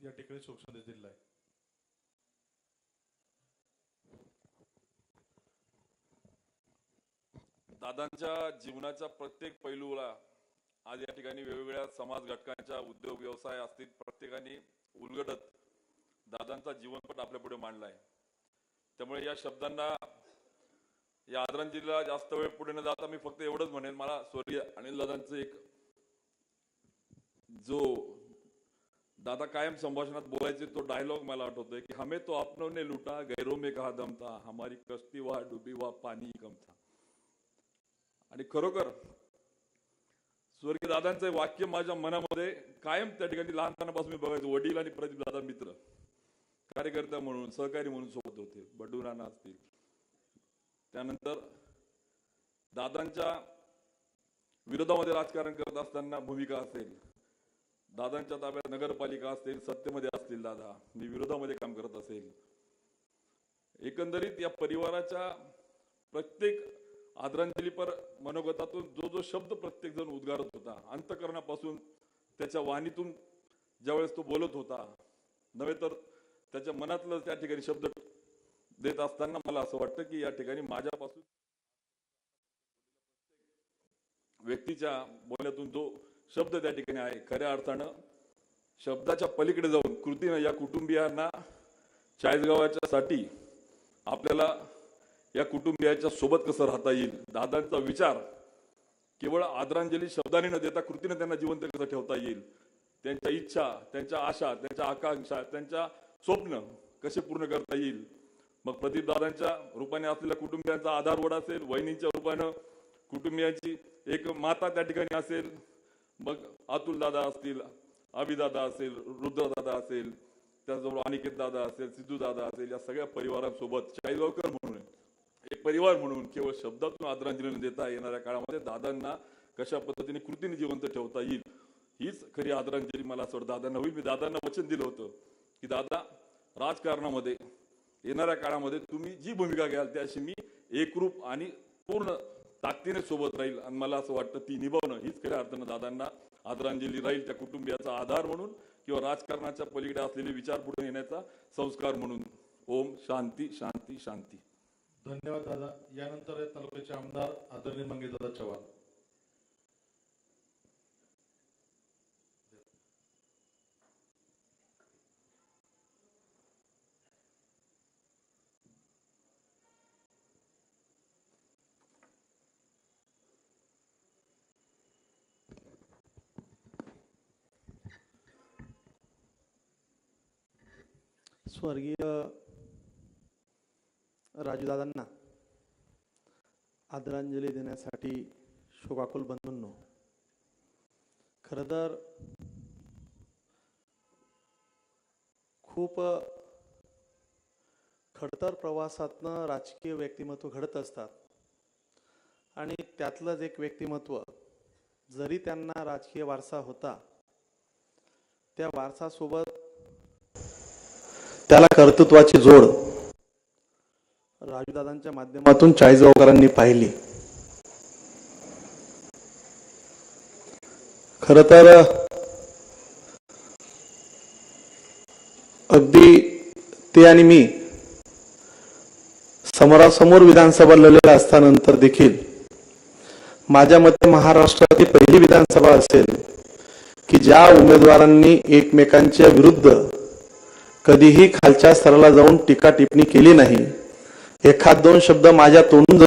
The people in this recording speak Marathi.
या ठिकाणी सूक्ष्म दिलेला आहे दादांच्या जीवनाच्या प्रत्येक पैलूला आज या ठिकाणी वेगवेगळ्या समाज घटकांच्या उद्योग व्यवसाय असतील प्रत्येकाने उलगडत दादांचा जीवनपट आपल्या पुढे मांडला आहे त्यामुळे या शब्दांना या आदरांजलीला जास्त वेळ पुढे न जाता मी फक्त एवढंच म्हणेन मला स्वर्गीय अनिल दादांचं एक जो दादा कायम संभाषणात बोलायचे तो डायलॉग मला आठवतोय की हमें तो अपनों ने लुटा गैरों में कहा दमता हमारी कस्ती वा डुबी वा पाणी कमता आणि खरोखर स्वर्गीय दादांचं वाक्य माझ्या मनामध्ये कायम त्या ठिकाणी लहानपणापासून मी बघायचो वडील आणि प्रदीप दादा मित्र कार्यकर्ता म्हणून सहकारी म्हणून सोबत होते बडू राणा असतील. त्यानंतर दादांच्या विरोधामध्ये राजकारण करत असताना भूमिका असेल दादांच्या ताब्यात नगरपालिका असतील सत्तेमध्ये असतील दादा मी विरोधामध्ये काम करत असेल. एकंदरीत या परिवाराच्या प्रत्येक आदरांजलीपर मनोगतातून जो जो शब्द प्रत्येक जण उद्गारत होता अंतकरणापासून त्याच्या वाणीतून ज्यावेळेस तो बोलत होता नव्हे तर त्याच्या मनातलं त्या ठिकाणी शब्द देत असताना मला असं वाटतं की या ठिकाणी माझ्यापासून व्यक्तीच्या बोलण्यातून जो शब्द त्या ठिकाणी आहे. खऱ्या अर्थानं शब्दाच्या पलीकडे जाऊन कृतीनं या कुटुंबियांना चाळीसगावाच्या साठी आपल्याला या कुटुंबियाच्या सोबत कसं राहता येईल? दादांचा विचार केवळ आदरांजली शब्दाने न देता कृतीने त्यांना जिवंत कसं ठेवता येईल? त्यांच्या इच्छा त्यांच्या आशा त्यांच्या आकांक्षा त्यांच्या स्वप्न कसे पूर्ण करता येईल? मग प्रदीपदादांच्या रूपाने असलेल्या कुटुंबियांचा आधारवड असेल वहिनींच्या रूपानं कुटुंबियांची एक माता त्या ठिकाणी असेल मग अतुल दादा असतील अभिदादा असेल रुद्रदादा असेल त्याचबरोबर अनिकेत दादा असेल सिद्धू दादा असेल या सगळ्या परिवारांसोबत चाळीसगावकर म्हणून एक परिवार म्हणून केवळ शब्दातून आदरांजली देता येणाऱ्या काळामध्ये दादांना कशा पद्धतीने कृतीने जिवंत ठेवता येईल हीच खरी आदरांजली मला असं दादांना होईल. मी दादांना वचन दिलं होतं की दादा राजकारणामध्ये येणाऱ्या काळामध्ये तुम्ही जी भूमिका घ्याल त्याशी मी एकरूप आणि पूर्ण ताकदीने सोबत राहील. आणि मला असं वाटतं ती निभावणं हीच खऱ्या अर्थानं दादांना आदरांजली राहील त्या कुटुंबियाचा आधार म्हणून किंवा राजकारणाच्या पलीकडे असलेले विचार पुढे येण्याचा संस्कार म्हणून. ओम शांती शांती शांती. धन्यवाद दादा. यानंतर तालुक्याचे आमदार आदरणीय मंगेशदादा चव्हाण. स्वर्गीय राजूदादांना आदरांजली देण्यासाठी शोकाकुल बंधूंनो खरं तर खूप खडतर प्रवासातनं राजकीय व्यक्तिमत्व घडत असतात. आणि त्यातलंच एक व्यक्तिमत्व जरी त्यांना राजकीय वारसा होता त्या वारसासोबत त्याला कर्तृत्वाची जोड राजूदादांच्या माध्यमातून चाळीसगावकरांनी पाहिली. खर तर अगदी ते आणि मी समोरासमोर विधानसभा लढलेला असतानंतर देखील माझ्या मते महाराष्ट्रातील पहिली विधानसभा असेल की ज्या उमेदवारांनी एकमेकांच्या विरुद्ध कधीही खालच्या स्तराला जाऊन टीका टिप्पणी केली नाही. एखाद दोन शब्द माझ्या तोंडून